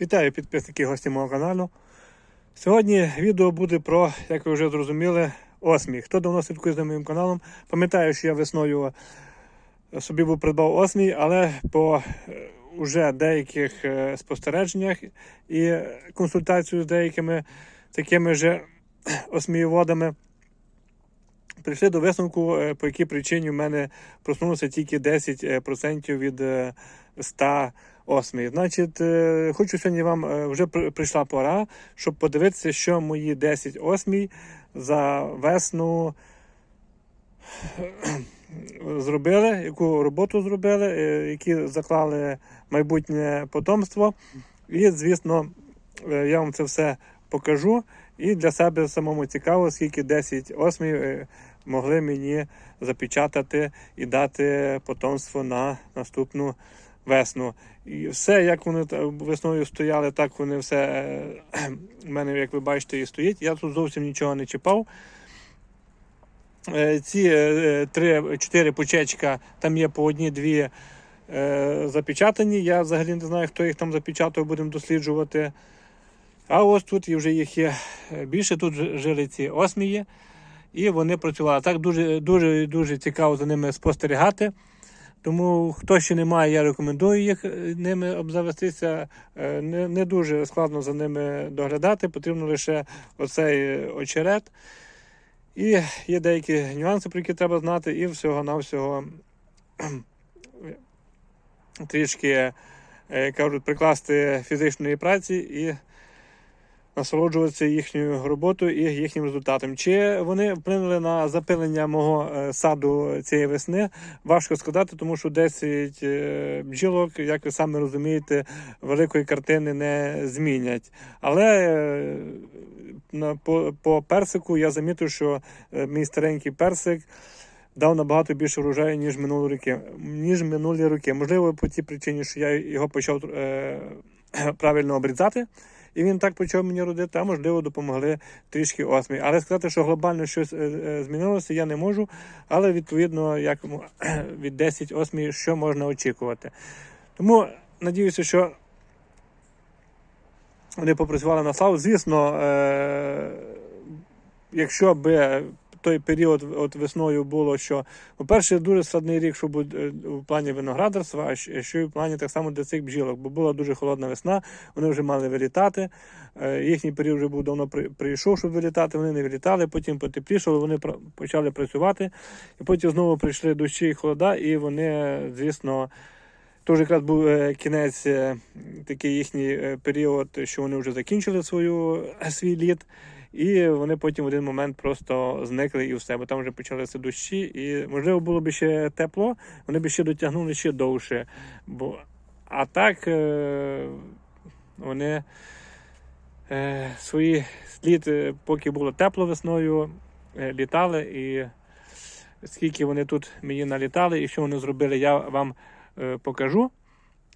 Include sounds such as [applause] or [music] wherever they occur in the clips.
Вітаю підписники гості мого каналу. Сьогодні відео буде про, як ви вже зрозуміли, осмій. Хто давно слідкує за моїм каналом, пам'ятаю, що я весною собі був придбав осмій, але по е, уже деяких е, спостереженнях і консультацію з деякими такими же осмієводами прийшли до висновку, е, по якій причині в мене проснулося тільки 10% від е, 100 осмій. Значить, е, хочу сьогодні вам е, вже прийшла пора, щоб подивитися, що мої 10 осмій за весну зробили, яку роботу зробили, е, які заклали майбутнє потомство. І, звісно, е, я вам це все покажу. І для себе самому цікаво, скільки 10 осмій е, могли мені запечатати і дати потомство на наступну весну. І все, як вони весною стояли, так вони все е, в мене, як ви бачите, і стоїть. Я тут зовсім нічого не чіпав. Е, Ці е, три, чотири пучечка, там є по одній-дві е, запечатані. Я взагалі не знаю, хто їх там запечатав, будемо досліджувати. А ось тут вже їх є е, більше. Тут жили ці осмії, і вони працювали. Так дуже дуже цікаво за ними спостерігати. Тому хто ще не має, я рекомендую їх е, ними обзавестися. Е, Не, не дуже складно за ними доглядати, потрібно лише оцей е, очерет. І є деякі нюанси, про які треба знати, і всього-навсього [clears throat] трішки, кажуть, прикласти фізичної праці і насолоджуватися їхньою роботою і їхнім результатом. Чи вони вплинули на запилення мого е, саду цієї весни? Важко сказати, тому що 10 е, бджілок, як ви самі розумієте, великої картини не змінять. Але е, по, по персику я замітив, що мій старенький персик. Дав набагато більше врожаю, ніж минулі роки. Ніж минулі роки. Можливо, по тій причині, що я його почав е, [clears throat] правильно обрізати, і він так почав мені родити, а можливо, допомогли трішки осмі. Але сказати, що глобально щось е, е, змінилося, я не можу. Але відповідно, як [clears throat] від 10 осмі, що можна очікувати. Тому надіюся, що вони попрацювали на славу. Звісно, е, якщо би той період от весною було, що, по-перше, дуже складний рік, що буде в плані виноградарства, а ще ще й в плані так само для цих бджілок, бо була дуже холодна весна, вони вже мали вилітати. Е, Їхній період вже був давно при- прийшов, щоб вилітати. Вони не вилітали, потім потеплішало, вони почали працювати. І потім знову прийшли дощі і холода, і вони, звісно. Тож якраз був е, кінець, е, такий їхній е, період, що вони вже закінчили свою, е, свій літ, і вони потім в один момент просто зникли і все, бо там вже почалися дощі, і можливо було б ще тепло, вони б ще дотягнули ще довше. Бо, а так е, вони е, свої слід, е, поки було тепло весною, літали, і скільки вони тут мені налітали, і що вони зробили, я вам покажу,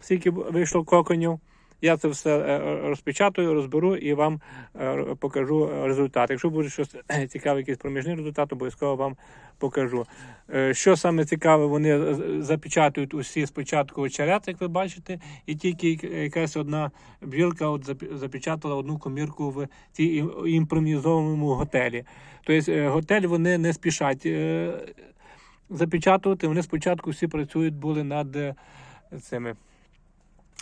скільки вийшло коконів. Я це все е, розпечатаю, розберу і вам е, покажу результат. Якщо буде щось е, цікаве, якийсь проміжний результат, обов'язково вам покажу. Е, Що саме цікаве, вони запечатують усі спочатку очерет, як ви бачите, і тільки якась одна бджілка от запечатала одну комірку в цій ім- імпровізованому готелі. Тобто е, готель вони не спішать е, запечатувати. Вони спочатку всі працюють були над е, цими.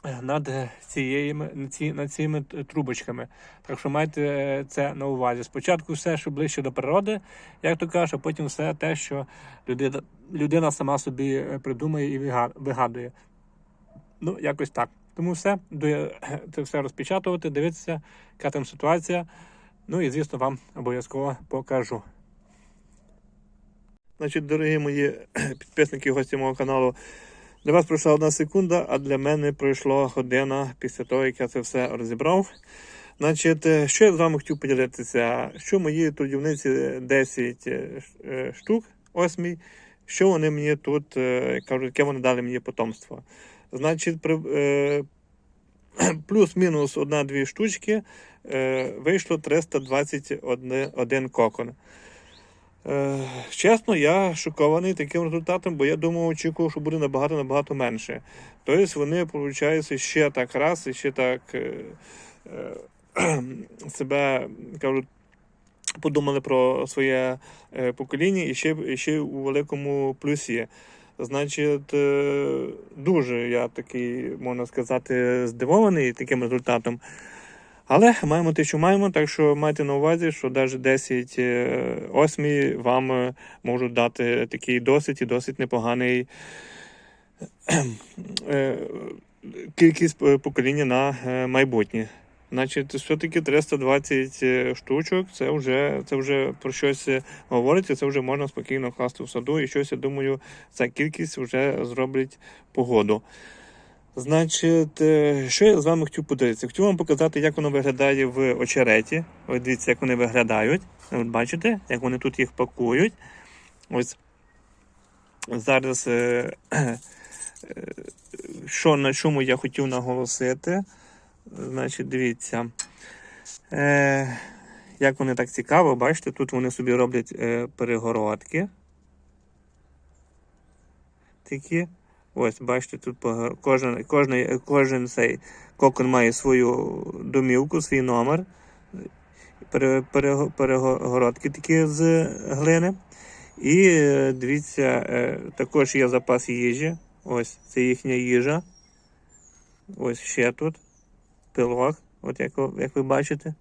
Е, Над цією ці, над цими трубочками. Так що майте е, це на увазі. Спочатку все, що ближче до природи, як то кажуть, а потім все те, що людина, людина сама собі е, придумає і вигадує. Ну, якось так. Тому все, це все розпечатувати, дивитися, яка там ситуація. Ну і звісно, вам обов'язково покажу. Значить, дорогі мої [clears throat] підписники, гості мого каналу, для вас пройшла одна секунда, а для мене пройшла година після того, як я це все розібрав. Значить, е, що я з вами хотів поділитися, що мої трудівниці 10 е, е, штук, осмій, що вони мені тут кажуть, яке вони дали мені потомство. Значить, при, е, [clears throat] плюс-мінус одна-дві штучки е, вийшло 321 кокон. Е, чесно, я шокований таким результатом, бо я думав, очікував, що буде набагато набагато менше. Тобто вони, виходить, ще так раз і ще так е, е, [clears throat] себе кажуть, подумали про своє покоління і ще, і ще у великому плюсі. Значить, дуже я такий, можна сказати, здивований таким результатом. Але маємо те, що маємо, так що майте на увазі, що навіть 10 е, осмі вам е, можуть дати такий досить і досить непоганий е, кількість покоління на майбутнє. Значить, все-таки 320 е, штучок, це вже, це вже про щось говорить, і це вже можна спокійно класти в саду, і щось, я думаю, ця кількість вже зробить погоду. Значить, е, що я з вами хотів подивитися? Хотів вам показати, як воно виглядає в очереті. Ось дивіться, як вони виглядають. От бачите, як вони тут їх пакують. Ось зараз, е, е, що на чому я хотів наголосити. Значить, дивіться, е, як вони так цікаво, бачите, тут вони собі роблять е, перегородки. Такі. Ось, бачите, тут кожен, кожен, кожен цей кокон має свою домівку, свій номер. Пере, перего- перегородки такі з глини. І е, дивіться, е, також є запас їжі. Ось це їхня їжа. Ось ще тут пилок, от як, як ви бачите.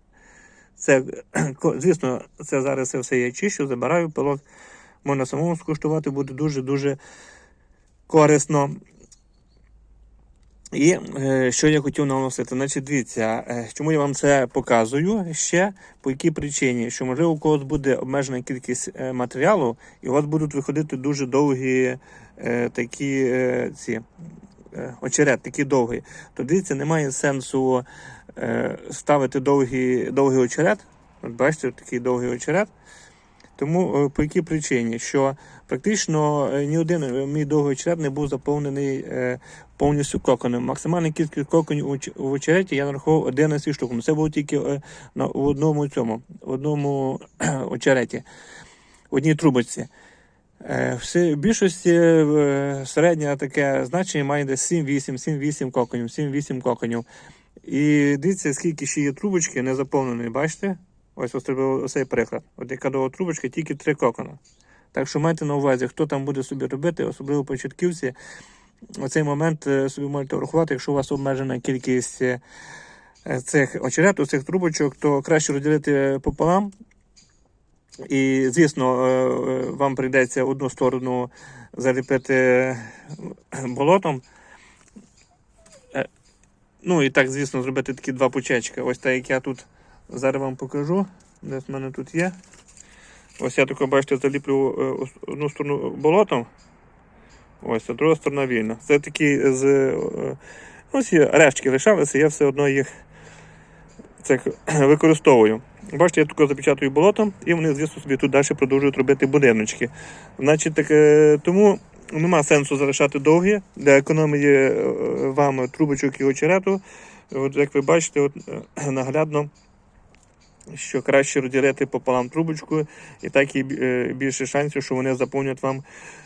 Це, [clears throat] звісно, це зараз все я чищу, забираю пилок. Можна самому скуштувати, буде дуже-дуже корисно. І е, що я хотів наголосити, значить, дивіться, е, чому я вам це показую ще, по якій причині, що можливо у когось буде обмежена кількість е, матеріалу, і у вас будуть виходити дуже довгі такі ці очерет, такі довгі. То дивіться, немає сенсу ставити довгий, довгий очерет. От бачите, такий довгий очерет. Тому е, по якій причині? Що практично е, ні один е, мій довгий очерет не був заповнений повністю коконом. Максимальна кількість коконів у очереті я нарахував 11 штук. Ну, Це було тільки в одному цьому, в одному очереті, в одній трубочці. В більшості середнє таке значення має десь 7-8, 7-8 коконів, 7-8 коконів. І дивіться, скільки ще є трубочки не заповнені, бачите? Ось ось треба цей приклад. От яка довга трубочка, тільки три кокона. Так що майте на увазі, хто там буде собі робити, особливо початківці. Оцей момент е, собі можете врахувати, якщо у вас обмежена кількість е, цих очерету, цих трубочок, то краще розділити пополам. І, звісно, е, вам прийдеться одну сторону заліпити болотом. Ну і так, звісно, зробити такі два пучечки. Ось так, як я тут зараз вам покажу. Десь в мене тут є. Ось я тако, бачите, заліплю е, одну сторону болотом. Ось, а друга сторона вільна. Це такі з. е, Ось є рештки лишалися, я все одно їх це, [clears throat] використовую. Бачите, я тако запечатую болотом, і вони, звісно, собі тут далі продовжують робити будиночки. Значить, так, е, тому нема сенсу залишати довгі для економії вам трубочок і очерету. От, як ви бачите, от, [clears throat] наглядно, що краще розділити пополам трубочку, і так і е, більше шансів, що вони заповнять вам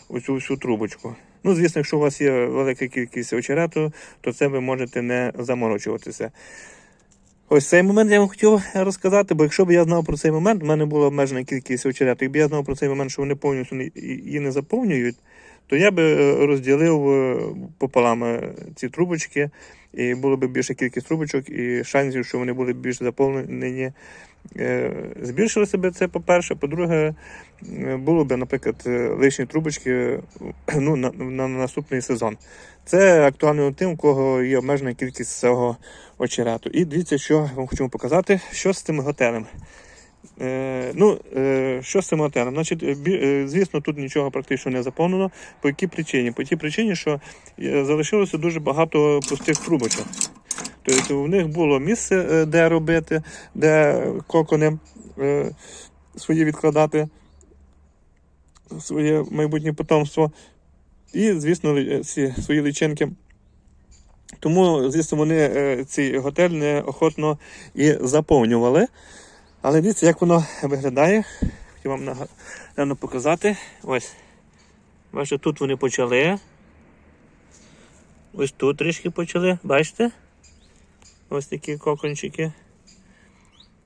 оцю всю трубочку. Ну, звісно, якщо у вас є велика кількість очерету, то це ви можете не заморочуватися. Ось цей момент я вам хотів розказати, бо якщо б я знав про цей момент, в мене була обмежена кількість очерету, якби я знав про цей момент, що вони повністю її не заповнюють, то я би е, розділив е, пополам е, ці трубочки, і було б більша кількість трубочок, і шансів, що вони були більш заповнені, збільшилося б це, по-перше. По-друге, було б, наприклад, лишні трубочки ну, на, на наступний сезон. Це актуально тим, у кого є обмежена кількість цього очерету. І дивіться, що вам хочу показати, що з цим готелем. Е, ну, е, що з цим готелем? Значить, е, звісно, тут нічого практично не заповнено. По якій причині? По тій причині, що залишилося дуже багато пустих трубочок. Тобто у них було місце, де робити, де кокони свої відкладати, своє майбутнє потомство. І, звісно, ці свої личинки. Тому, звісно, вони цей готель неохотно і заповнювали. Але дивіться, як воно виглядає. хотів вам напевно, показати. Ось. Бачите, тут вони почали. Ось тут трішки почали, бачите? Ось такі кокончики.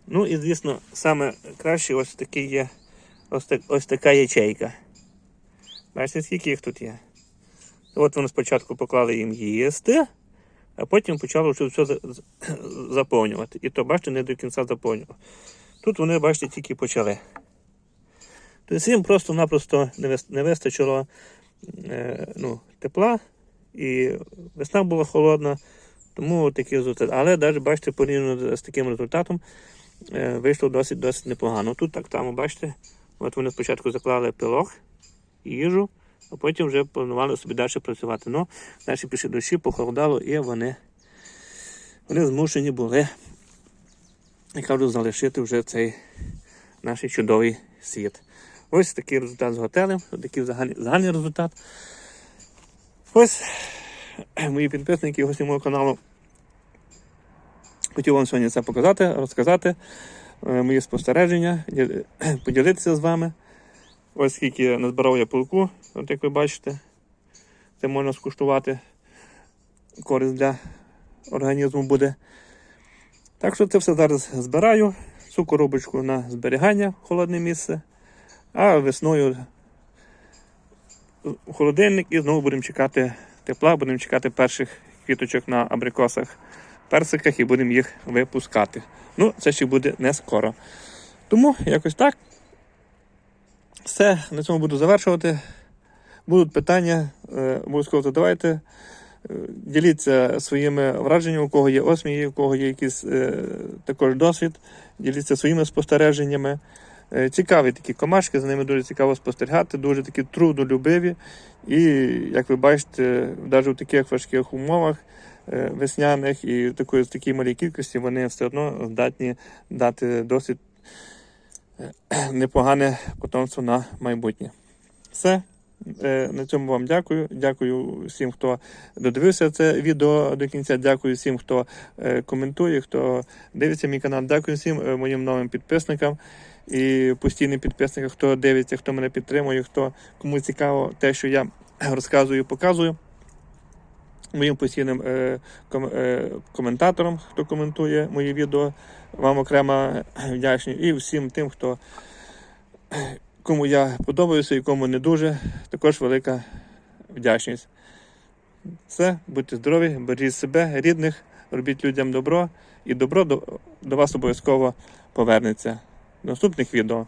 Ну і звісно, саме краще ось такий є ось, так, ось така ячейка. Бачите, скільки їх тут є? От вони спочатку поклали їм їсти, а потім почало все заповнювати. І то, бачите, не до кінця заповнювало. Тут вони, бачите, тільки почали. Тобто їм просто-напросто не вистачило е, ну, тепла, і весна була холодна, тому такий результат. Але навіть бачите, порівняно з таким результатом е, вийшло досить досить непогано. Тут так само, бачите, от вони спочатку заклали пилок, їжу, а потім вже планували собі далі працювати. Ну, далі пішли дощі, похолодало, і вони, вони змушені були, я кажу, залишити вже цей наш чудовий світ. Ось такий результат з готелем, такий загальний, загальний результат. Ось мої підписники, гості мого каналу. Хотів вам сьогодні це показати, розказати мої спостереження, поділитися з вами. Ось скільки назбирав я пилку, от як ви бачите, це можна скуштувати. Користь для організму буде. Так що це все зараз збираю. Цю коробочку на зберігання в холодне місце. А весною холодильник і знову будемо чекати тепла, будемо чекати перших квіточок на абрикосах, персиках і будемо їх випускати. Ну, це ще буде не скоро. Тому якось так. Все, на цьому буду завершувати. Будуть питання, е, обов'язково задавайте. Е, Діліться своїми враженнями, у кого є осмії, у кого є якийсь е, також досвід. Діліться своїми спостереженнями. Е, Цікаві такі комашки, за ними дуже цікаво спостерігати, дуже такі трудолюбиві. І, як ви бачите, навіть в таких важких умовах весняних і такої, в такій малій кількості вони все одно здатні дати досить [clears throat] непогане потомство на майбутнє. Все. Е, На цьому вам дякую. Дякую всім, хто додивився це відео до кінця. Дякую всім, хто е, коментує, хто дивиться мій канал. Дякую всім е, моїм новим підписникам і постійним підписникам, хто дивиться, хто мене підтримує, хто кому цікаво те, що я розказую, показую. Моїм постійним е, ком, е, коментаторам, хто коментує мої відео, вам окремо вдячний. І всім тим, хто кому я подобаюся і кому не дуже, також велика вдячність. Все, будьте здорові, бережіть себе, рідних, робіть людям добро, і добро до, до вас обов'язково повернеться. До наступних відео.